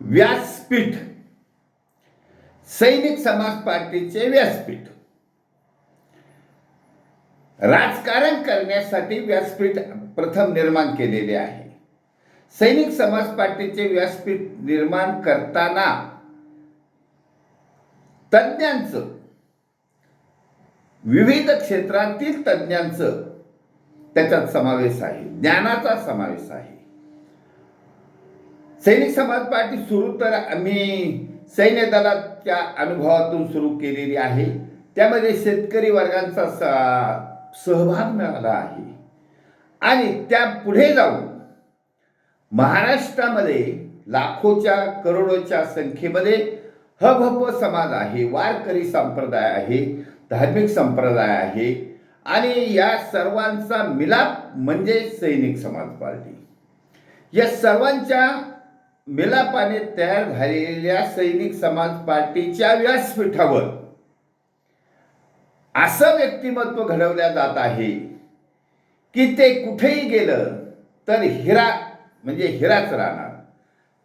व्यासपीठ. सैनिक समाज पार्टीचे व्यासपीठ. राजकारण करण्यासाठी व्यासपीठ प्रथम निर्माण केलेले आहे. सैनिक समाज पार्टीचे व्यासपीठ निर्माण करताना तज्ज्ञांचं विविध क्षेत्रातील तज्ज्ञांचं त्याच्यात समावेश आहे. ज्ञानाचा समावेश आहे. सैनिक समाज पार्टी सुरू तर आम्ही सैन्य दलाच्या अनुभवातून सुरू केलेली आहे. त्यामध्ये शेतकरी वर्गांचा स- सहभाग मिळाला आहे. आणि त्या पुढे जाऊन महाराष्ट्रामध्ये लाखोच्या करोडोच्या संख्येमध्ये हभप समाज आहे वारकरी संप्रदाय आहे धार्मिक संप्रदाय आहे. आणि या सर्वांचा मिलाप म्हणजे सैनिक समाज पार्टी. या सर्वांच्या मिलापाने तयार झालेल्या सैनिक समाज पार्टीच्या व्यासपीठावर असं व्यक्तिमत्व घडवल्या जात आहे की ते कुठेही गेलं तर हिरा म्हणजे हिराच राहणार.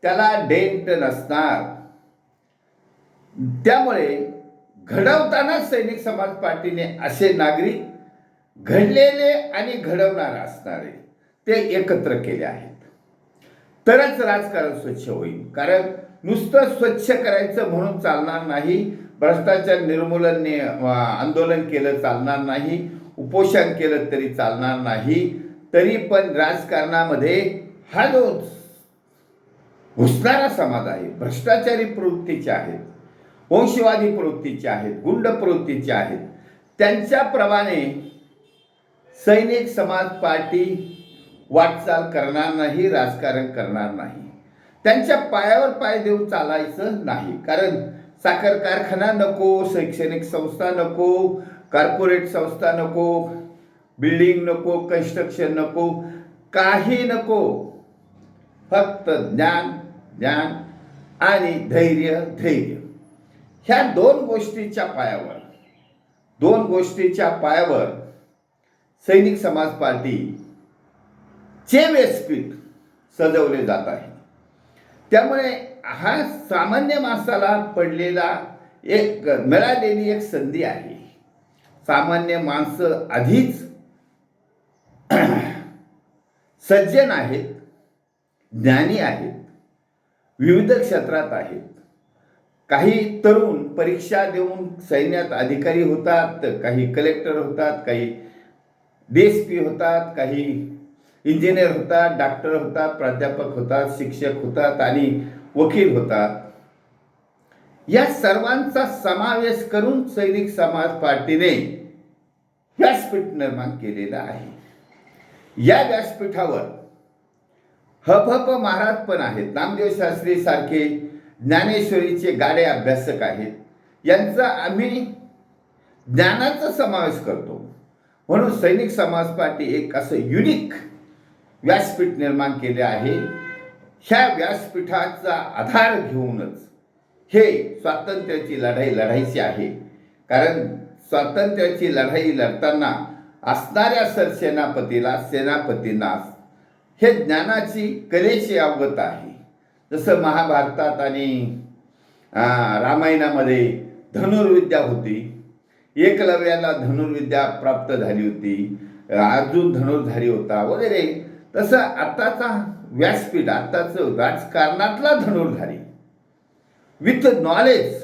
त्याला डेंट नसणार. त्यामुळे घडवताना सैनिक समाज पार्टीने असे नागरिक घडलेले आणि घडवणार असणारे ते एकत्र केले आहेत. तरच राजकारण स्वच्छ होईल. कारण नुसतं स्वच्छ करायचं म्हणून चालणार नाही भ्रष्टाचार निर्मूलन आंदोलन केलं चालणार नाही उपोषण केलं तरी चालणार नाही तरी पण राजकारणामध्ये हा जो घुसणारा समाज आहे भ्रष्टाचारी प्रवृत्तीचे आहेत वंशवादी प्रवृत्तीचे आहेत गुंड प्रवृत्तीचे आहेत त्यांच्याप्रमाणे सैनिक समाज पार्टी वाटचाल करणार नाही राजकारण करणार नाही. त्यांच्या पायावर पाय देऊन चालायचं नाही. कारण साखर कारखाना नको शैक्षणिक संस्था नको कॉर्पोरेट संस्था नको बिल्डिंग नको कन्स्ट्रक्शन नको काही नको. फक्त ज्ञान ज्ञान आणि धैर्य धैर्य. ह्या दोन गोष्टीच्या पायावर दोन गोष्टीच्या पायावर सैनिक समाज पार्टी चे व्यासपीठ सजवले जात आहे. त्यामुळे हा सामान्य माणसाला पडलेला एक मिळालेली एक संधी आहे. सामान्य माणसं आधीच सज्जन आहेत ज्ञानी आहेत विविध क्षेत्रात आहेत. काही तरुण परीक्षा देऊन सैन्यात अधिकारी होतात काही कलेक्टर होतात काही डी एस पी होतात काही इंजिनियर होतात डॉक्टर होतात प्राध्यापक होतात शिक्षक होतात आणि वकील होतात. या सर्वांचा समावेश करून सैनिक समाज पार्टीने व्यासपीठ निर्माण केलेलं आहे. या व्यासपीठावर हपहप महाराज पण आहेत. नामदेव शास्त्री सारखे ज्ञानेश्वरीचे गाडे अभ्यासक आहेत. यांचा आम्ही ज्ञानाचा समावेश करतो. म्हणून सैनिक समाज पार्टी एक असं युनिक व्यासपीठ निर्माण केले आहे. ह्या व्यासपीठाचा आधार घेऊनच हे स्वातंत्र्याची लढाई लढायची आहे. कारण स्वातंत्र्याची लढाई लढताना असणाऱ्या सरसेनापतीला सेनापतींना हे ज्ञानाची कलेची अवगत आहे. जसं महाभारतात आणि रामायणामध्ये धनुर्विद्या होती. एकलव्याला धनुर्विद्या प्राप्त झाली होती. अर्जुन धनुर्धारी होता. वगैरे तसं आत्ताचा व्यासपीठ आत्ताचं राजकारणातला धनुर्धारी. विथ नॉलेज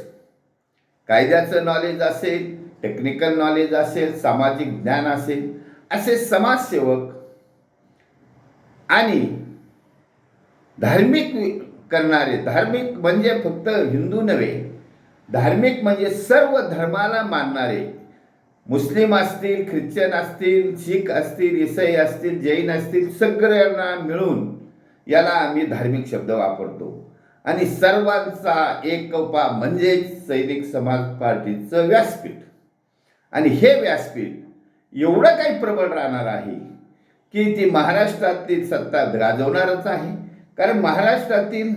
कायद्याचं नॉलेज असेल टेक्निकल नॉलेज असेल सामाजिक ज्ञान असेल असे समाजसेवक आणि धार्मिक करणारे धार्मिक म्हणजे फक्त हिंदू नव्हे धार्मिक म्हणजे सर्व धर्माला मानणारे मुस्लिम असतील ख्रिश्चन असतील शीख असतील इसाई असतील जैन असतील सगळ्यांना मिळून याला आम्ही धार्मिक शब्द वापरतो. आणि सर्वांचा एकोपा म्हणजेच सैनिक समाज पार्टीचं व्यासपीठ. आणि हे व्यासपीठ एवढं काही प्रबळ राहणार आहे की ती महाराष्ट्रातील सत्ता गाजवणारच आहे. कारण महाराष्ट्रातील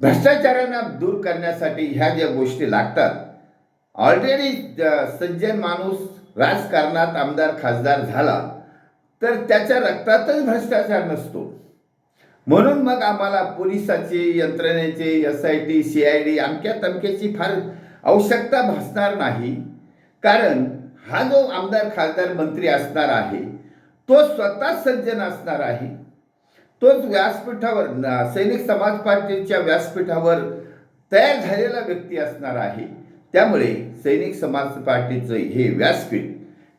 भ्रष्टाचारांना दूर करण्यासाठी ह्या ज्या गोष्टी लागतात ऑलरेडी uh, सज्जन माणूस राजकारणात आमदार खासदार झाला तर त्याच्या रक्तातच भ्रष्टाचार नसतो. म्हणून मग आम्हाला पोलिसाचे यंत्रणेचे S I T C I D अमक्या तमक्याची फार आवश्यकता भासणार नाही. कारण हा जो आमदार खासदार मंत्री असणार आहे तो स्वतः सज्जन असणार आहे. तोच व्यासपीठावर सैनिक समाज पार्टीच्या व्यासपीठावर तयार झालेला व्यक्ती असणार आहे. त्यामुळे सैनिक समाज पार्टीचं हे व्यासपीठ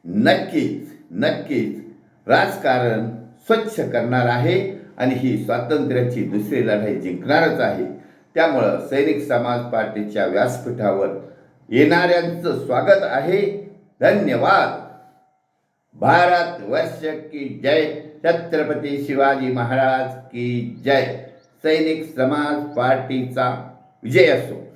नक्कीच नक्कीच राजकारण स्वच्छ करणार आहे आणि ही स्वातंत्र्याची दुसरी लढाई जिंकणारच आहे. त्यामुळं सैनिक समाज पार्टीच्या व्यासपीठावर येणाऱ्यांचं स्वागत आहे. धन्यवाद. भारत वर्ष की जय. छत्रपती शिवाजी महाराज की जय. सैनिक समाज पार्टीचा विजय असो.